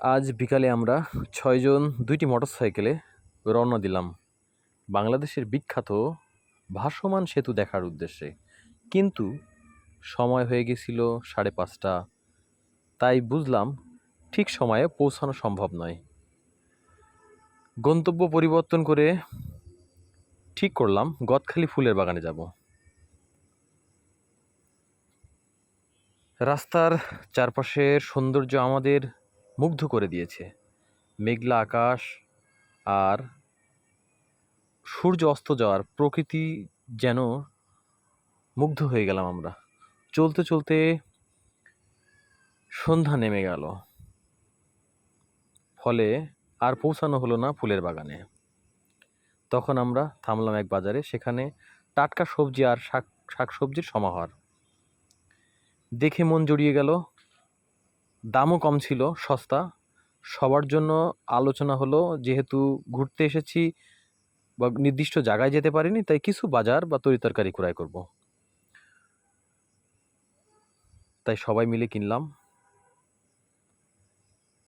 আজ বিকালে আমরা ছয়জন, দুইটি মোটরসাইকেলে রওনা দিলাম বাংলাদেশের বিখ্যাত ভাসমান সেতু দেখার উদ্দেশ্যে। কিন্তু সময় হয়ে গেছিল সাড়ে পাঁচটা। তাই বুঝলাম ঠিক সময়ে পৌঁছানো সম্ভব নয়। গন্তব্য পরিবর্তন করে ঠিক করলাম গদখালি ফুলের বাগানে যাব। রাস্তার চারপাশের সৌন্দর্য আমাদের মুগ্ধ করে দিয়েছে। মেঘলা আকাশ আর সূর্য অস্ত যাওয়ার প্রকৃতি যেন মুগ্ধ হয়ে গেলাম আমরা। চলতে চলতে সন্ধ্যা নেমে গেল। ফলে আর পৌঁছানো হলো না ফুলের বাগানে। তখন আমরা থামলাম এক বাজারে, সেখানে টাটকা সবজি আর শাক, শাকসবজির সমাহার। দেখে মন জড়িয়ে গেল দামও কম ছিল, সস্তা। সবার জন্য আলোচনা হলো, যেহেতু ঘুরতে এসেছি বা নির্দিষ্ট জায়গায় যেতে পারিনি, তাই কিছু বাজার বা তরিতরকারি ক্রয় করব। তাই সবাই মিলে কিনলাম।